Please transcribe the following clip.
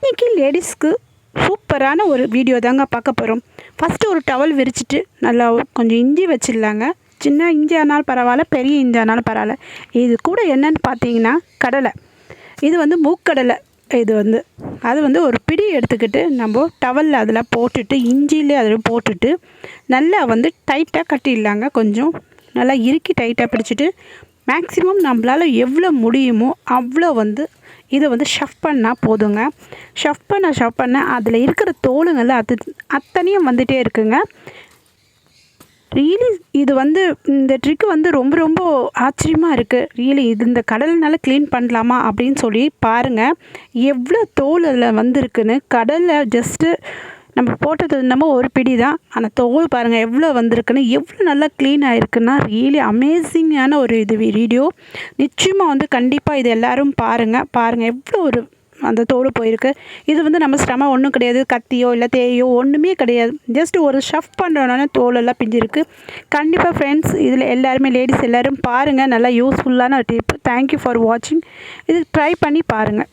இன்றைக்கி லேடிஸ்க்கு சூப்பரான ஒரு வீடியோ தாங்க பார்க்க போகிறோம் ஃபஸ்ட்டு ஒரு டவல் விரிச்சிட்டு நல்லா கொஞ்சம் இஞ்சி வச்சிடலாங்க. சின்ன இஞ்சி ஆனாலும் பரவாயில்ல பெரிய இஞ்சி ஆனாலும் பரவாயில்ல. இது கூட என்னன்னு பார்த்தீங்கன்னா கடலை. இது வந்து மூக்கடலை. இது வந்து அது வந்து ஒரு பிடி எடுத்துக்கிட்டு நம்ம டவலில் அதில் போட்டுட்டு இஞ்சிலே அதில் போட்டுட்டு நல்லா வந்து டைட்டாக கட்டிடலாங்க. கொஞ்சம் நல்லா இறுக்கி டைட்டாக பிடிச்சிட்டு மேக்ஸிமம் நம்மளால் எவ்வளோ முடியுமோ அவ்வளோ வந்து இதை வந்து ஷஃப் பண்ணால் போதுங்க. ஷஃப் பண்ண ஷஃப் பண்ண அதில் இருக்கிற தோலுங்கள் அது அத்தனையும் வந்துகிட்டே இருக்குங்க. ரியலி இது வந்து இந்த ட்ரிக்கு வந்து ரொம்ப ரொம்ப ஆச்சரியமாக இருக்குது ரியலி இது இந்த கடல்னால க்ளீன் பண்ணலாமா அப்படின்னு சொல்லி பாருங்கள் எவ்வளோ தோல் அதில் வந்திருக்குன்னு கடலில் ஜஸ்ட்டு நம்ம போட்டது என்னமோ ஒரு பிடி தான் ஆனால் தோல் பாருங்கள் எவ்வளோ வந்திருக்குன்னு எவ்வளோ நல்லா க்ளீன் ஆகிருக்குன்னா ரியலி அமேசிங்கான ஒரு இது வீடியோ நிச்சயமாக வந்து கண்டிப்பாக இது எல்லோரும் பாருங்கள் பாருங்கள் எவ்வளோ ஒரு அந்த தோல் போயிருக்கு. இது வந்து நம்ம சிரமம் ஒன்றும் கிடையாது. கத்தியோ இல்லை தேயோ ஒன்றுமே கிடையாது. ஜஸ்ட் ஒரு ஷஃப் பண்ணுறோன்னா தோலெல்லாம் பிஞ்சிருக்கு. கண்டிப்பாக ஃப்ரெண்ட்ஸ் இதில் எல்லாருமே லேடிஸ் எல்லோரும் பாருங்கள் நல்லா யூஸ்ஃபுல்லான ஒரு டிப் தேங்க்யூ ஃபார் வாட்சிங் இது ட்ரை பண்ணி பாருங்கள்